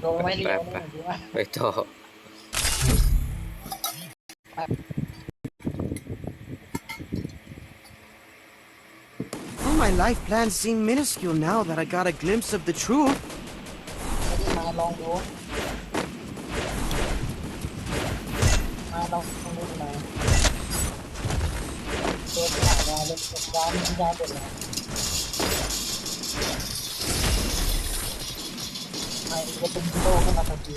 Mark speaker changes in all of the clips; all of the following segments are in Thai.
Speaker 1: โดนไม่เลี้ยว
Speaker 2: ไป
Speaker 1: นะ
Speaker 2: ไป
Speaker 1: ดูว่า
Speaker 2: ไปต่อ
Speaker 3: All my life plans seem minuscule now that I got a glimpse of the truth.
Speaker 1: ไม่ได้มาลองดูมาลองดูมาตัวที่หายาเลยร้านที่ยาเป็นไไอ้กระตุ้นโตขึ้นมาทันที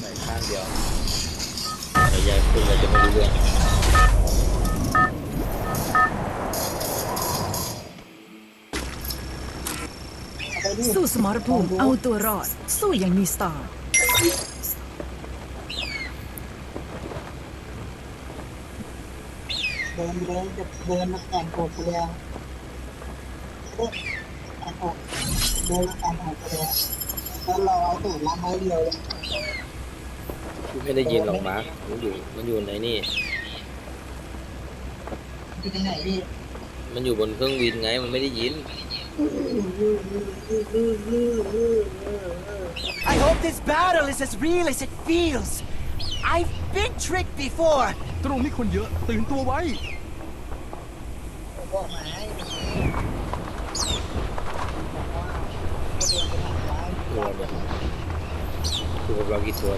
Speaker 2: ส่ข้างเดียวแต่ยายคุณเราจะไม่รู้เรื่อง
Speaker 4: สู้สมรภูมิเอาตัวรอด สู้อย่างมีสไตล์
Speaker 1: ดินเดินจะเดินมาแต่งตัวกูแล้วเดินแต่งตัวเดินมาแต่งตัวกูแล้วแล้วรอเอาตูดรับไม้เดียวเลย
Speaker 2: คุณไม่ได้ยินหรอกมาร์คมันอยู่ มันอยู่ในนี่
Speaker 1: ที่ไหนพี่
Speaker 2: มันอยู่บนเครื่องบินไง มันไม่ได้ยิน
Speaker 3: I hope this battle is as real as it feels. I've been tricked before.
Speaker 5: ตรงนี้คนเยอะ ตื่นตัวไว้
Speaker 1: ผมบอกมาให้บอกว่าให้เดินไปทางซ้าย
Speaker 2: ตัวเนี่ยตัวกับเรากี่ตัว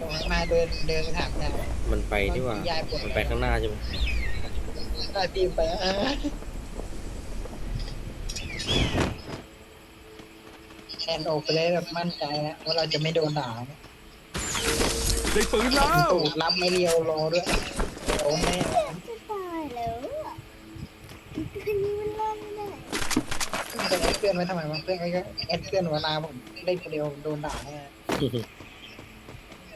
Speaker 1: บอกให้มาเดินเดินไปถามยาย
Speaker 2: มันไปนี่หว่า มันไปข้างหน้าใช่ไหม
Speaker 1: ก็ตีมไปเออแอนโอกไปเลยแบบมั่นใจนะว่าเราจะไม่โดนด่านะ
Speaker 5: ได้ปืนแล้ว
Speaker 1: ตูดรับไม่เรียวรอด้วยโอ้แม่
Speaker 6: จะตายแล้วอะคืนนี้มันเล่นไม่ได้
Speaker 1: จะแอดเพื่อนไว้ทำไมวะเพื่อนก็แอดเพื่อนเวลาผมเล่นคนเดียวโดนด่าแน่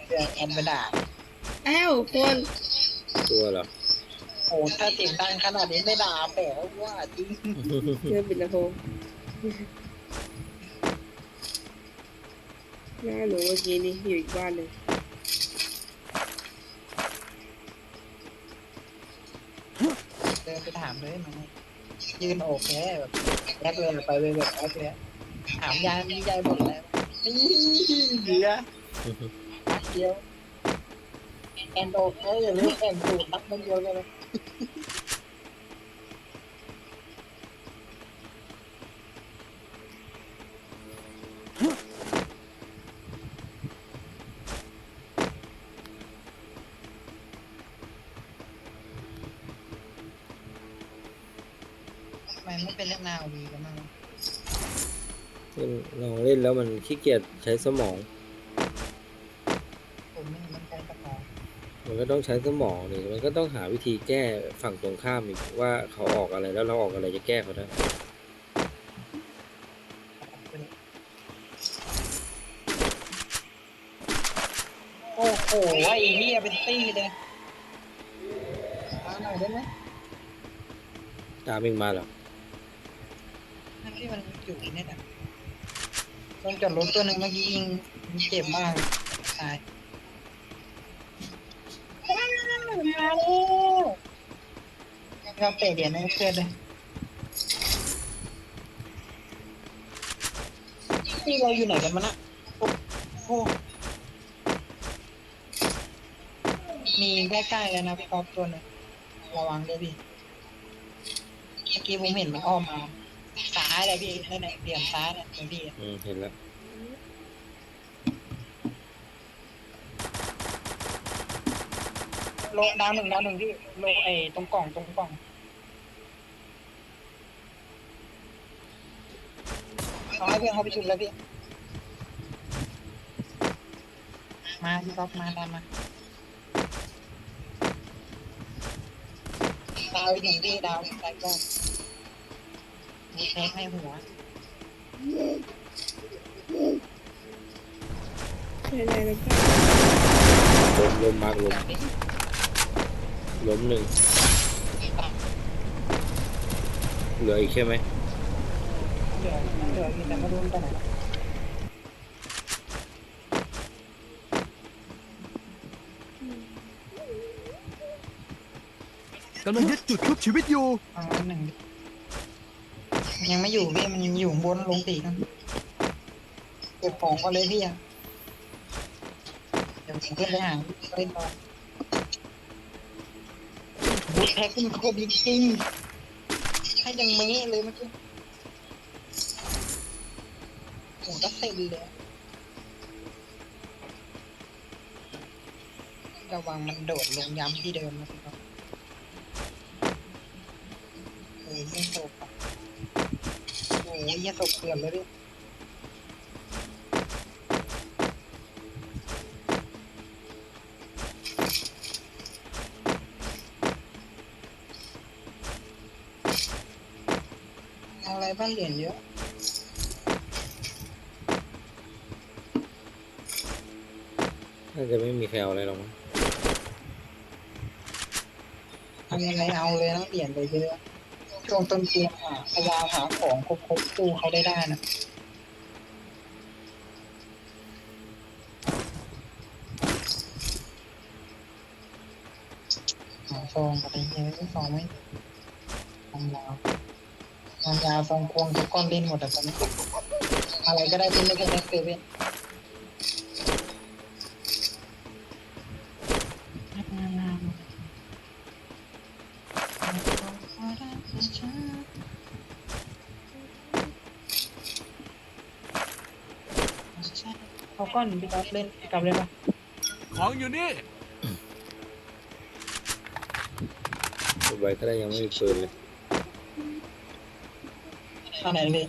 Speaker 1: เพื่อนแอดไปด่า
Speaker 7: อ้าวคน
Speaker 2: ตัวเหรอ
Speaker 1: โอ้ถ้าเสียงดังขนาดนี้ไม่ด่าแต่ว่าจริง
Speaker 7: เรื่องบินละโพงหน้าหนูเมื่อกี้นี่อยู่อีกบ้านหนึ่ง
Speaker 1: เดินไปถามเลยมันยืนโอบแค่แบบแอดเลยไปเลยแบบแอดเลยถามยายมียายบอกแล้วนี่เดียวเดียวแอนโอบแค่อย่าลืมแอนตูดนักมันเดียวเลย ทำไมไม่เป็นเรื่องนาวดีกันบ้างวะ
Speaker 2: ลองเล่นแล้วมันขี้เกียจใช้สมอง
Speaker 1: ผมไม่มันใจกระเป๋า
Speaker 2: มันก็ต้องใช้สมองนี่มันก็ต้องหาวิธีแก้ฝั่งตรงข้ามอีกว่าเขาออกอะไรแล้วเราออกอะไรจะแก้เขาได้
Speaker 1: โอ้โหไอ้เหี้ยเป็นตี้เลยเอาหน่อยได้ไหม
Speaker 2: ตามเองมาเหรอ
Speaker 1: นั่นที่มันอยู่ในนี่น่ะลงจอดรถตัวหนึ่งเมื่อกี้ยิงเจ็บมากตายมาแล้วเราเตะเหรียญให้เพื่อนเลยที่เราอยู่ไหนกันมันอะโอ้โหมีใกล้ๆแล้วนะพี่ก๊อฟตัวหนึงระวังด้วยพี่เมื่อกี้ผมเห็นมันอ้อมมา ซ้ายเลยพี่นั่นแหละเบี่ยมซ้ายเนี่ยของพี่อะ
Speaker 2: อืมเห็นแล้ว
Speaker 1: โลดาวหนึ่งดาวหนึ่งพี่โลไอ้ตรงกล่องตรงกล่องเอาให้เพื่อนเขาไปชุบแล้วพี่ มาพี่ก๊อฟมาตามมาดาวอีกหนึ่งพี่ดาวใส่กล้องมีเแพ้ให้หัว
Speaker 7: อะไรกันล้
Speaker 2: มล้มมากล้มล้มหนึ่งเหลืออีกใช่ไหม
Speaker 1: เหลืออีกแต่ไม่รู้ไปไหน
Speaker 5: กำลังยึดจุดชุบชีวิตอยู่
Speaker 1: หนึ่ง ยังไม่อยู่พี่มันยังอยู่บนลงตีกันเก็บของก็เลยพี่อะเดี๋ยวผมขึ้นไปหาเล่นต่อบูทแพ็กมันโคตรจริงๆให้ยังเมะเลยเมื่อกี้โอ้ก็เซ็งเลยระวังมันโดดลงย้ำที่เดิมนะครับ อ้ยอย่าตกเกลือนเลยดิเอาอะไรบ้างเหรียญเยอะ
Speaker 2: น่าจะไม่มีใครเอาอะไรหรอกมั้ง
Speaker 1: ทำยังไงเอาเลยนะเหรียญไปเยอะ ช่วงต้นเกมอะพยายามหาของครบๆตู้เขาได้ได้นะหาซองอะไรเงี้ยซองไม่ซองยาวซองยาวซองควงทุกก้อนเล่นหมดแต่ตอนนี้อะไรก็ได้ที่ไม่ใช่แม็กเซเว่น ก้อนพี่ก๊อฟเล่นกลับเลยปะ
Speaker 5: ของอยู่นี่
Speaker 2: พูดไว้ก็ได้ยังไม่มีปืนเลย
Speaker 1: ตอนไหนเลย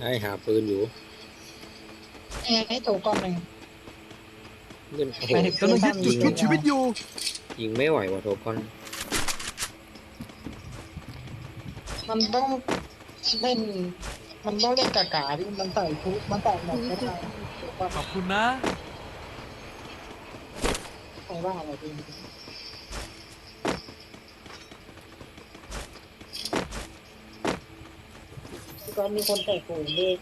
Speaker 2: ให้หาปืนอยู่
Speaker 1: ให้ตัวก้อนหนึ่ง
Speaker 2: เล่นโอ้โห
Speaker 1: ไปถึง
Speaker 5: กำลังยึดจุดชุบชีวิตอยู่
Speaker 2: ยิงไม่ไหวว่ะโทคอน
Speaker 1: มันต้องเล่น มันต้องเล่นกากาที่มันใส่ทุกมันใส่หมดไม่ได้วก้อน
Speaker 5: ขอบคุณนะ
Speaker 1: ใครว่าอะไรดีก๊อฟมีคนแตกหูเลย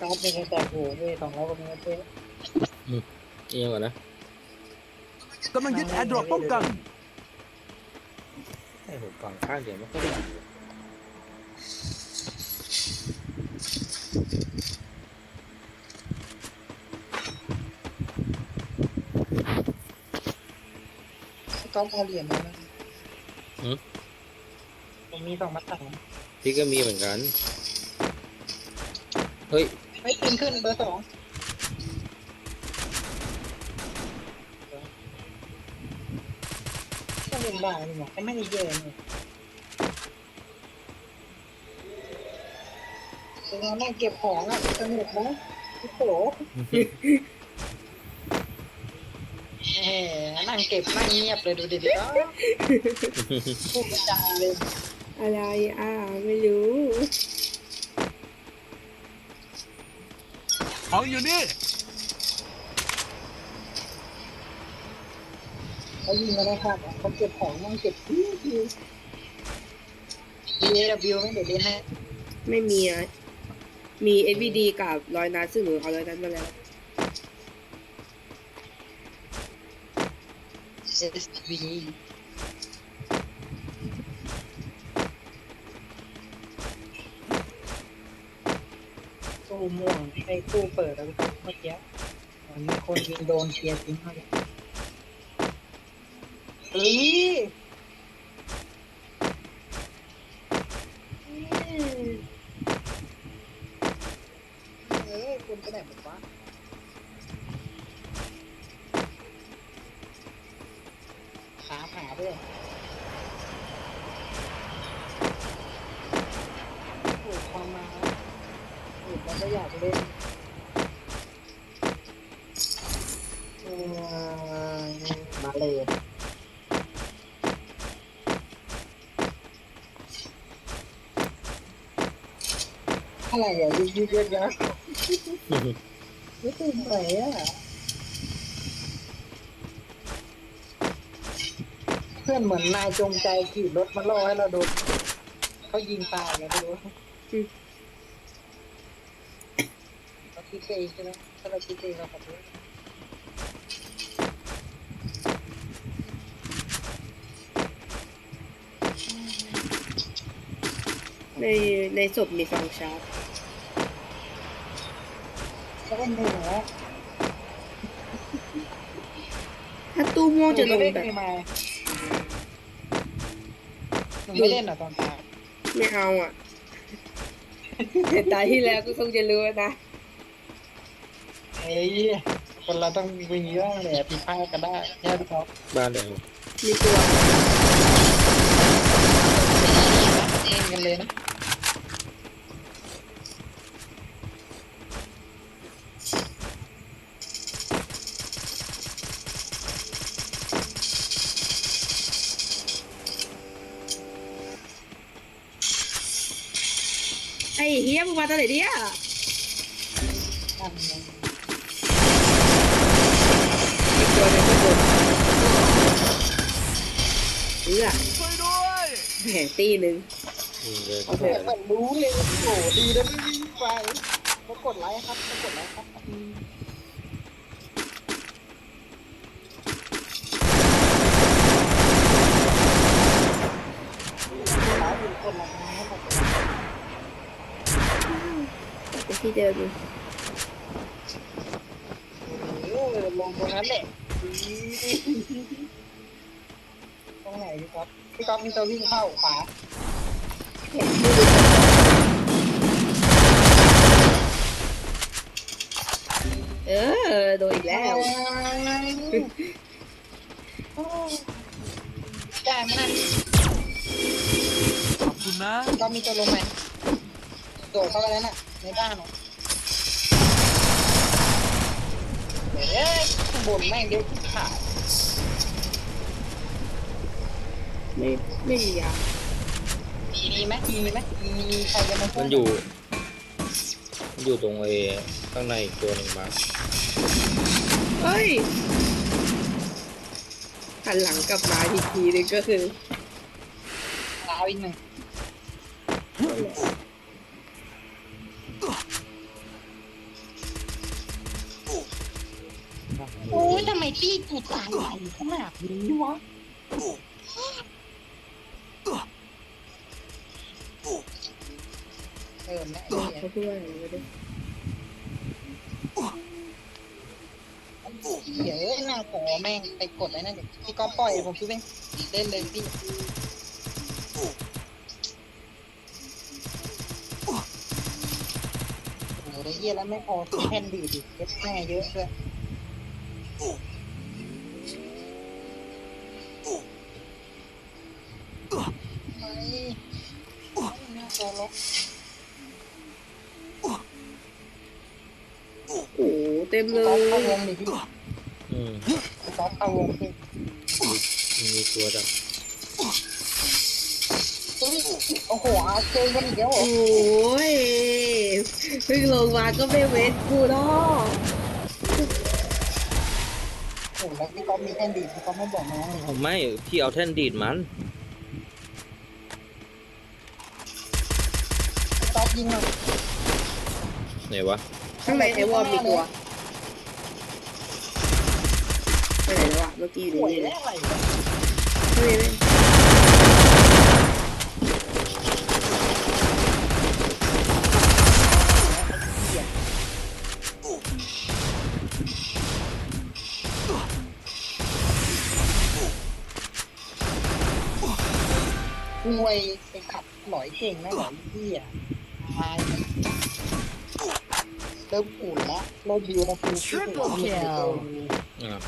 Speaker 1: ก๊อฟมีคนแตกหูเลยสองร้อยกว่าเมตรเลย
Speaker 2: เอียงก่อนนะ
Speaker 5: กำลังยึดแอร์ดรอปป้องกัน
Speaker 2: ให้ผมฟังข้างเดียวไม่ค่อยได้ ยินเลย
Speaker 1: พี่ก๊อฟเอาเหรียญมานะผมมีสองมาตัง
Speaker 2: พี่ก็มีเหมือนกัน เฮ้ย
Speaker 1: ไม่ขึ้นขึ้นเบอร์สองก็เล่นได้นี่หว่าก็ไม่ได้เยอะนี่เป็นไงบ้างเก็บของอะสนุกไหมพี่โต แหมนั่งเก็บนั่งเงียบเลยดูดิดิอ้าวพูดกระจายเลย
Speaker 7: อะไรอะไม่รู้
Speaker 5: ของอยู่นี่
Speaker 1: เขายิงกันนะครับเขาเก็บของนั่งเก็บที่ที่ดีเอวิวไม่เดี๋ยวเล่นให้
Speaker 7: ไม่มีอะมี SVD กับร้อยนัดซึ่งหนูเอาร้อยนัดมาแล้ว
Speaker 1: SV ตู้ม่วงไอ้ตู้เปิดแล้วก็เมื่อกี้เหมือนมีคนยิงโดนเคลียร์ทิ้งมาเลยเฮ้ยเฮ้ยคุณไปไหนหมดวะ ขาขาด้วยโอ้ความมาโอ้แล้วก็อยากเล่นเออมาเลยอะไรอะยืดยืดเยอะๆไม่ตื่นไหนอะื่อนเหมือนนายจงใจขี่รถมาล่อให้เราโดนเขายิงตายไงไม่รู้เราคิดเองใช่ไหมถ้าเราคิดเองเราขอโทษ
Speaker 7: ในในศพมีฟังชาร์จ
Speaker 1: แล้วก็เหนือ
Speaker 7: ถ้าตู้ม่วงจะลงแบบ ไม่
Speaker 1: ด หนูไม่เล่นเหรอตอนตาย
Speaker 7: ไม่เอาอะแต่ตายที่แล้วก็คงจะรู้นะ
Speaker 1: เอ้ยคนเราต้องมีบ้างแหละผิดพลาดกันได้แค่พี่ท็อป
Speaker 2: บ้านแอล
Speaker 7: มีตัว
Speaker 1: เล่นกันเลยนะ
Speaker 7: ไอ้เฮียมึงมาตอนไหนเนี่ย
Speaker 1: นั่นไง
Speaker 7: อีกตัวหนึงก็โดนเอื้อ
Speaker 5: ช่วยด้วย
Speaker 7: แหงตีหนึ่ง
Speaker 2: ยิงเลย
Speaker 1: โอ้โห เหมือนรู้เลยโอ้โหดีนะไม่วิ่งไปมากดไลค์ครับมากดไลค์ครับ อืมไลค์เป็นคนละครั้งให้หมดเลย
Speaker 7: ไป ที่เดิมเลย
Speaker 1: เออลงตรงนั้นแหละตรงไหนพี่ก๊อฟพี่ก๊อฟมีตัววิ่งเข้าขวา
Speaker 7: เออ โดนอีกแล้ว
Speaker 1: ได้ไหมนะ
Speaker 5: ขอบคุณนะ
Speaker 1: ก็มีตัวลงไหม โดดเข้าไปแล้วน่ะในบ้านเหรอเฮ้ยข้างบนแม่งเดี๋ยวขาด
Speaker 7: ไม่ไม่มียา
Speaker 1: มีมีไหมมีไหมมีใครจะมาช่ว
Speaker 2: มันอยู่มันอยู่ตรงเอข้างในอีกตัวหนึ่งมา
Speaker 7: เฮ้ยหันหลังกลับมาทีทีนึงก็คือ
Speaker 1: ดาวอีกหนึ่ง ยทำไมพี่กูตายไหวขนาดนี้วะเติมนะไอ้เหี้ย
Speaker 7: เขาพูดว่าอะไรไม่ได้
Speaker 1: เดี๋ยวหน้าขอแม่งไปกดไอ้นั่นเดี๋ยวพี่ก็ปล่อยผมคิดเองเล่นเลยพี่โอ้โหได้เยี่ยแล้วไม่พอแผ่นดีดอีกเย็บแม่เยอะด้วย ไม่หน้าตัวล็อก
Speaker 7: โอ้โหเต็มเล
Speaker 1: ก๊อฟเข้า
Speaker 7: ยว
Speaker 1: งดิพี่
Speaker 2: อืม
Speaker 1: ก๊อฟเข้าวงพี่
Speaker 2: มันมีตัวดัก
Speaker 1: โอ้โหเอาเจอกันอีกแล้วเหรอ
Speaker 7: โอ้ยเพิ่งลงมาก็ไม่เว้นกูเนาะ
Speaker 1: โอ้โหแล้วพี่ก๊อฟมีแผ่นดีดพี่ก๊อฟไม่บอกน้องเลย
Speaker 2: เอาไม่พี่เอาแท่นดีดมัน
Speaker 1: พี่ก๊อฟยิงหน่อย
Speaker 2: ไหนวะ
Speaker 7: ข้างในไอวอลมีตัวไปไหนแล้ววะเมื่อกี้อยู่
Speaker 1: ป่วย
Speaker 7: นี่เล
Speaker 1: แล้
Speaker 7: ยว
Speaker 1: อะไรเนี่ย
Speaker 7: ข้างในเล ย
Speaker 1: ป่วยไปขับหลอยเก่งนะหลอยพี่อะตายเริ่มอุ่นละเริ่มบิวนะคือ
Speaker 4: Triple kill
Speaker 2: อ่า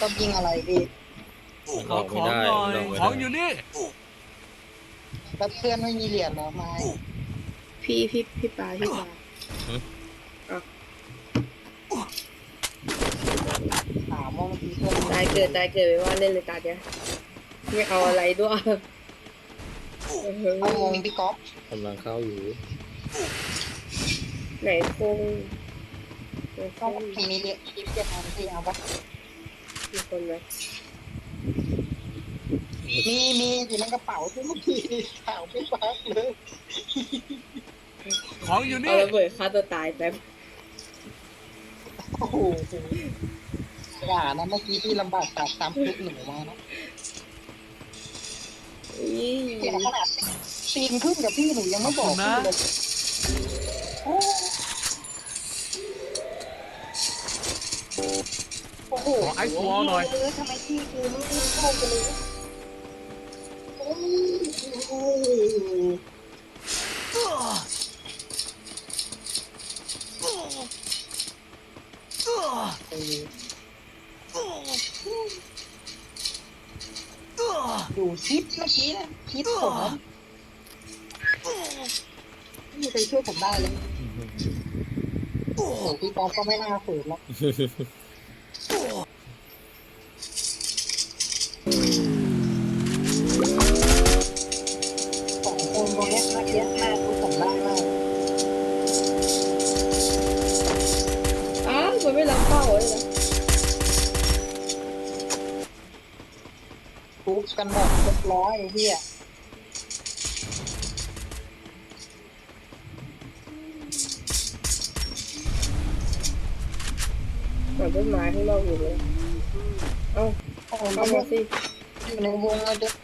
Speaker 1: ต้องยิงอะไรพี่
Speaker 2: มัน
Speaker 5: ข
Speaker 2: อ
Speaker 5: อ
Speaker 2: อก
Speaker 5: ข
Speaker 2: ไม่
Speaker 5: อง
Speaker 2: ได้
Speaker 5: หน่อ
Speaker 2: มัน
Speaker 5: ย
Speaker 2: ออกไม่
Speaker 5: ของอ
Speaker 2: ได้
Speaker 5: ยู่นี่
Speaker 1: แล้วเพื่อนไม่มีเหรียญเหรอไม้
Speaker 7: พี่พี่พี่ปลาพี่ปลา
Speaker 1: ถามว่าเมื่อกี้เพื่อน
Speaker 7: ตายเกิดตายเกิดไปว่าเล่นเลยตาเนี้ยไม่เอาอะไรด้วย
Speaker 1: เอาวงพี่ก๊อฟ
Speaker 2: กำลังเข้าอยู่
Speaker 7: ไหนคงไหนค
Speaker 1: ก็
Speaker 7: ง
Speaker 1: มีเหรียญที่จะทำที่เอาปะ
Speaker 7: มีคนไหม
Speaker 1: มีมีอยู่ในกระเป๋าที่เมื่อกี้ข่าวไม่ฟักเลย
Speaker 5: ของอยู่
Speaker 7: เอา
Speaker 5: นี่
Speaker 7: ระเบิดฆ่าตัวตายแป๊บ
Speaker 1: โอ้โห อย่านะเมื่อกี้ที่ลำบากตัดตามคลิปหนูมานะ
Speaker 7: อี
Speaker 1: เสียขนาดซีนขึ้นกับพี่หนูยังไม่บอกพี่เลยโอ้โอ้โห
Speaker 5: ขอไอซ์วอลหน่อย
Speaker 1: เทำไมพี่คือไม่เข้าไปเลยโอ้โห ดูคลิปเมื่อกี้นะคลิปผมนะไม่มีใครช่วยผมได้เลยโอ้โหพี่ป๊อปก็ไม่น่าฝืนหรอ ทุบกันแบบเรียบร้อยไอ้เฮีย
Speaker 7: ก่อนต้นไม้ข้างนอกอยู่เลยเอ้า
Speaker 1: โอ้โห
Speaker 7: เข้า
Speaker 1: มั
Speaker 7: มานสิ
Speaker 1: อยู่ในวงเลยเดี๋ยว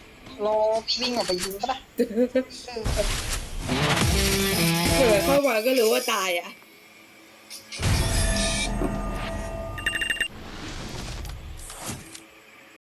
Speaker 1: รอวิ่งออกไปยิงก็ได้
Speaker 7: เผื่อเข้ามาก็รู้ว่าตายอะ